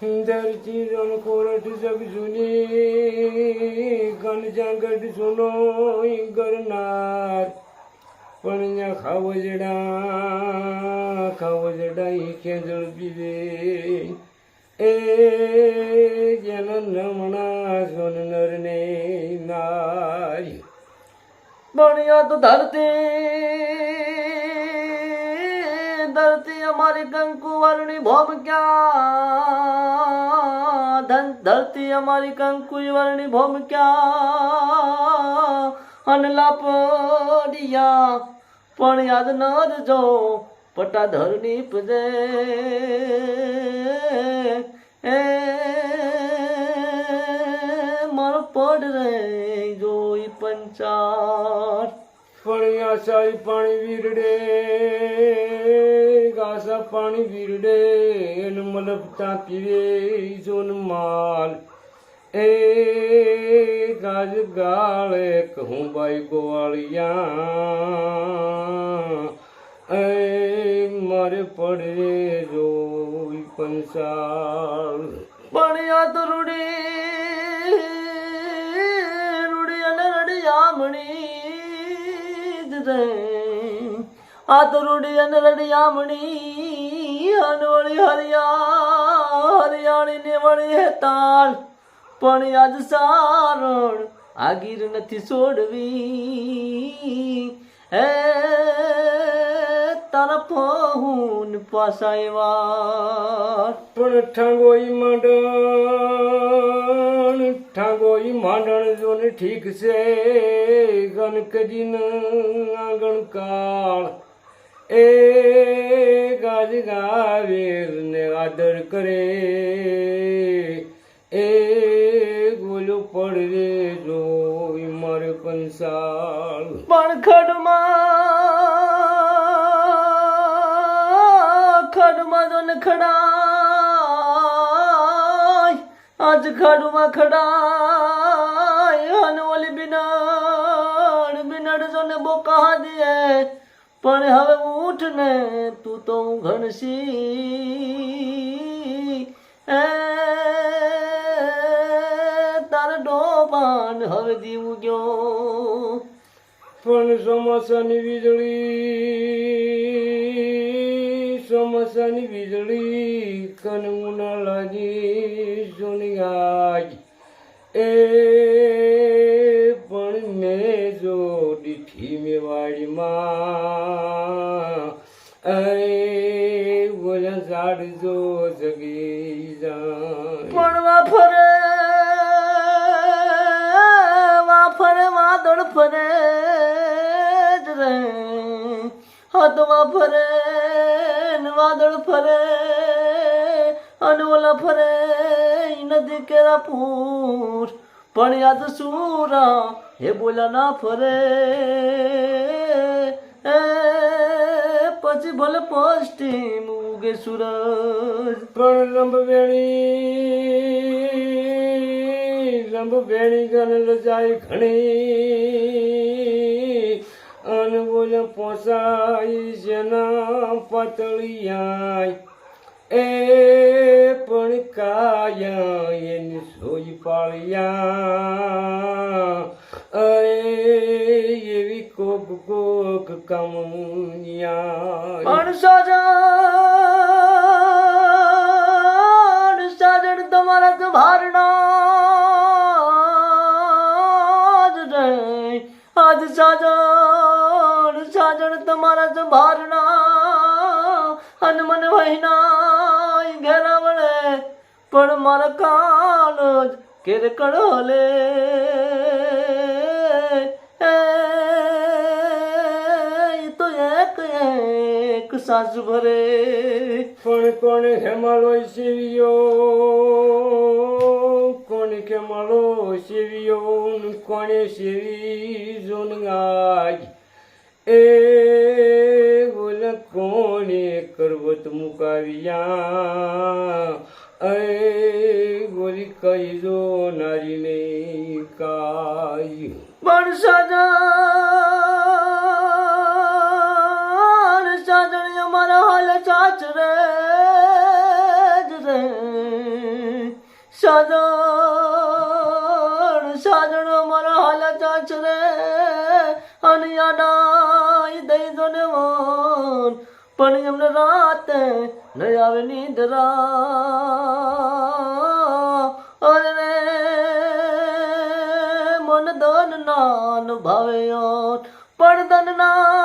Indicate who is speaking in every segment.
Speaker 1: ધરતી રણ કોરઠ જગ જૂની ગણ જાગટ સુનો ગરનાર પણ ખાવજડા ખાવજડા ઈ ખેજળ પીવે. એ જન નમણા સોન નર ને નારી
Speaker 2: બણ્યા તો ધરતી અમારી કંકુ વર્ણી ભોમ ક્યાં ધન ધરતી અમારી કંકુ વર્ણી ભોમ ક્યાં અનલા પડિયા, પણ યાદ ન રજો, પટાધરની પજે. એ, મારો પડ રે, જોઈ પંચાર.
Speaker 1: પણ આશાઈ પાણી વીરડે. ગાસા પાણી વીરડે મલપતા પીવે જોન માલ. એ ગાજ ગાળે કહું બાઈ ગોવાળિયા, એ મારે પડે જોઈ પંસાળ
Speaker 2: બણ્યા તો રૂડી રૂડી અને રડિયામણી જ રે આ તો રૂડી અને રડિયામણી અનવળી હરિયા હરિયાણી ને વળી હે તાળ. પણ આજ સારણ આગીર નથી છોડવી હે તારા પહોન પાસાયવા
Speaker 1: પણ ઠાંગોઈ માંડણ ઠાંગોઈ માંડણ જોને ઠીક છે, ગણકજીન આંગણ એ ગાજ ગાવે ને આદર કરે. એ ગોલો પડે જોઈ મારે પંસાળ
Speaker 2: પણ ખડમાં ખડમાં ને ખડાય. આજ ખડમાં ખડાય. અને બિનાડ બિનાડ બિનડ જો ને બોકા દે. પણ હવે ઉઠ ને તું તો ઘણસી એ, તાર ડોબાન હવે જીવું ગયો
Speaker 1: પણ ચોમાસાની વીજળી ચોમાસાની વીજળી કનમુના લાગી સોની આજ એ, પણ મેં જો દીઠી મેવાડીમાં જો જગી જાય.
Speaker 2: મળવા ફરે વાફરે વાદળ ફરે જ રે. હાથમાં ફરે વાદળ ફરે અને ઓલા ફરે નદી કેરા પૂર. પણ યાદ સુરા, હે બોલા ના ફરે. પછી ભલે પશ્ચિમ ઉગે સૂરજ.
Speaker 1: પણ લંબ વેણી ગન રજાઈ ઘણી. અન બોલ પોસાઈ જેના પાતળિયાય. એ પણ કાયા એની સોઈ પાળિયા. અરે કોક કમુનિયા
Speaker 2: પણ સાજણ સાજણ તમારા તો ભારના જ રે આજ સાજણ સાજણ તમારા તો ભારના અને મને વહીના ઘેરા વળે પણ મારા કાલ જ કેર કડોલે સાસ ભરે
Speaker 1: પણ કોને હેમાલો શિવ્યો? કોને કેમાલો શિવ્યો? કોને શિવી જોન ગાય? એ બોલ કોને કરવત મુકાવ્યા? અરે ગોલી કઈ જો નારીને કાય?
Speaker 2: પણ સાજણ ચાચ રે. સાજણ સાજણ મારા હાલા ચાચ રે. અને યાડાઈ દઈ દો ને મન પણ એમને રાતે ન આવે નીંદરા અરે મન દન નાન ભાવે પણ દન ના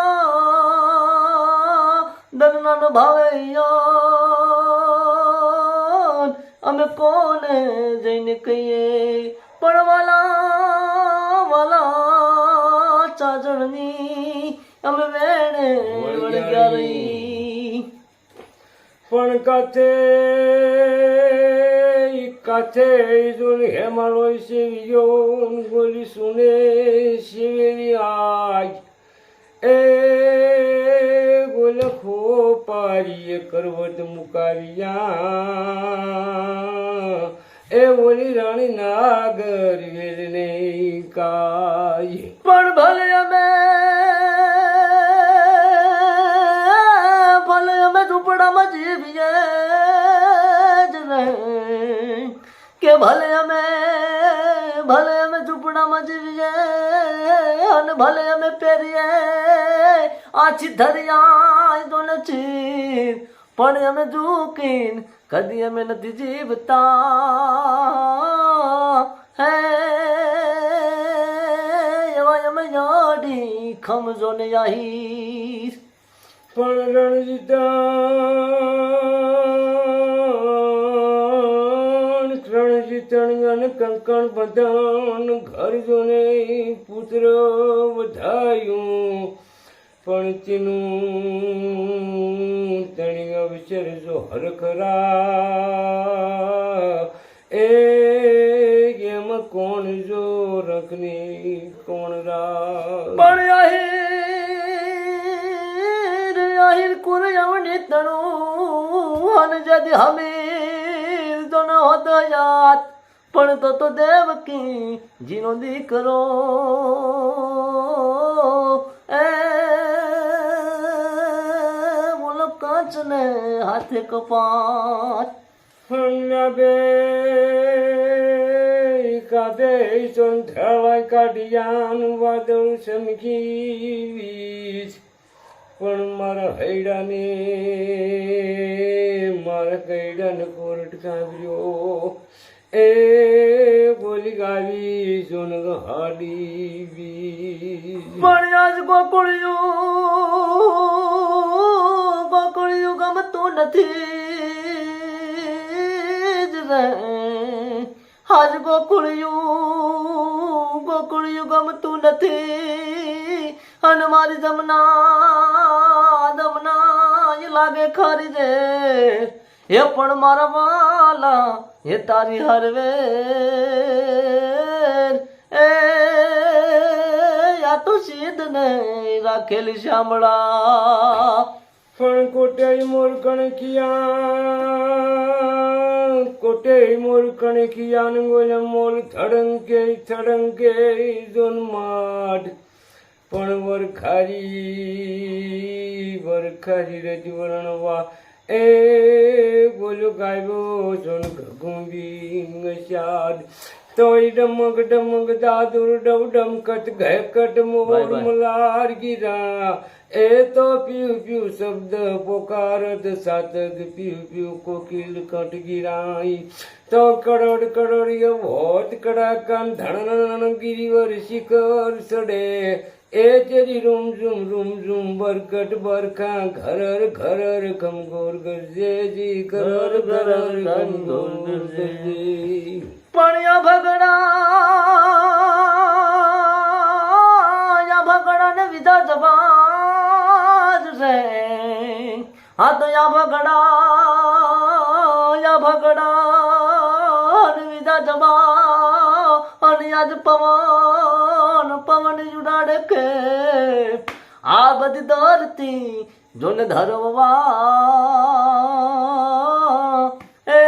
Speaker 2: દન નાન ભાવે યાર અમે કોને જઈને કહીએ? પણ વાલા વાલા ચાજણની અમે વેણે વળગ્યા રહી
Speaker 1: પણ કાથે કાથે જોન હેમાળો સેવિયો ગોલી સુને શિવેરી આજ. પારીએ કરવત મુકાવ્યા. એ ઓલી રાણી નાગર વેરને કાય
Speaker 2: પણ ભલે અમે ભલે અમે ઝૂંપડામાં જીવીએ જ કે ભલે અમે ભલે અમે ઝૂંપડામાં જીવીએ અને ભલે અમે પહેરીએ આછી ધરિયા તો નથી. પણ અમે ઝૂકીને કદી અમે નથી જીવતા. હે, એવા અમે યાડી ખમજો ને યાહીર.
Speaker 1: પણ રણજીતા રણજીતણ અને કંકણ બધાન ઘર જોને પુત્ર વધાયું. પણ તેનું તણી અવસર જો હરખરા. એ એમ કોણ જો રખની કોણ રા
Speaker 2: પણ આહિર આહિર કુર યવની તણું, અને જદ હમીર દોનો યાદ. પણ તો તો દેવકી જીનો દીકરો. બોલો કાચ ને હાથે કપાત
Speaker 1: હંગા બે કાદે સંધ્યાવાય કાઢિયાન વાદળ ચમકી વીજ પણ મારા હૈડાને મારા કૈડાને કોરટ કાવ્યો એ બોલી ગાવી જોન હાડી વીજ
Speaker 2: પણ આજ ગોકુળિયું નથી જ રે. આજ ગોકુળિયું ગોકુળિયું ગમતું નથી. અને મારી જમના દમના એ લાગે ખરી રે એ પણ મારા વાલા, એ તારી હરવે એ યા તો સીધ ને રાખેલી શામળા.
Speaker 1: પણ કોટે મોર કણકિયા કોટે મોર કણકિયા ગોલ મોર થડંકે થડંકે જોન માડ પણ વરખારી વરખારી રજ વર્ણવા, એ બોલો ગાયો જોન ઘગુંબી શાદ તોય ડમક ડમક દાદુર ડવ ડમકટ ઘેકટ મોર
Speaker 2: Bye bye.
Speaker 1: મલાર ગીરા. એ તો પીઉ પીઉ શબ્દ પોકારત સાતક પીઉ પીઉ કોકિલ કટ ગીરાઈ. તો કરોડ કરોડ વોટ કડાકાન ધણ ગિરિવર શિખર સડે. એ ચરી રૂમ ઝુમ રૂમ ઝુમ બરકટ બરખા ઘરર ઘરર ખમગોર ગરજેજી ઘરર ઘરર ખમગોર ગરજેજી.
Speaker 2: પણ ભગડા ભગડા ને વિધા જવાજ છે. હા તો યા ભગડા યા ભગડા વિધા જવા અને આજ પવન પવન ઉડાડે કે? આ બધી ધરતી જોને ધરવા એ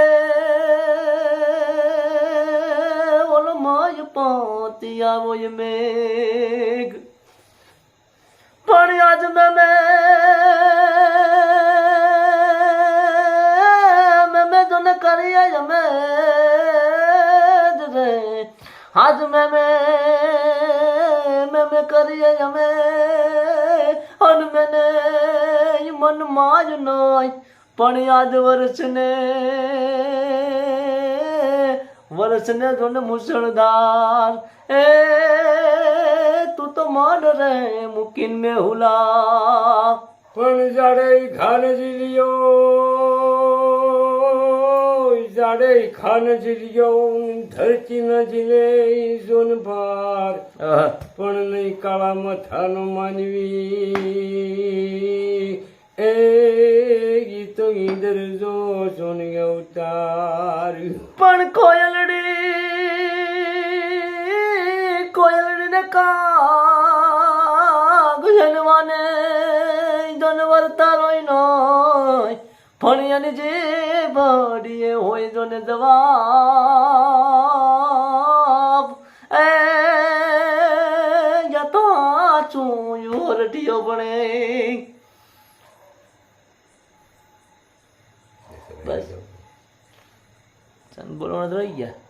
Speaker 2: ઓલો મય પોતી આવો મેઘ. પણ આજ યાદ વરસને વરસને જોને મુસળધાર એ તું તો માન રે મૂકીન મે હુલા.
Speaker 1: પણ જાડે ખાન જીલ્યો જાડે ખાન જીલ્યો ધરતી ન જીલે જોન ભાર. પણ નહીં કાળા મથાનો માનવી. એ તો ઈંદર જો સોની અવતાર.
Speaker 2: પણ કોયલડી કોયલડી ને કાગ જનવાને જનવર તારોય નોય. ફણિયાની જે બડીએ હોય જોને જવાબ બોલવાનું તો રહી ગયા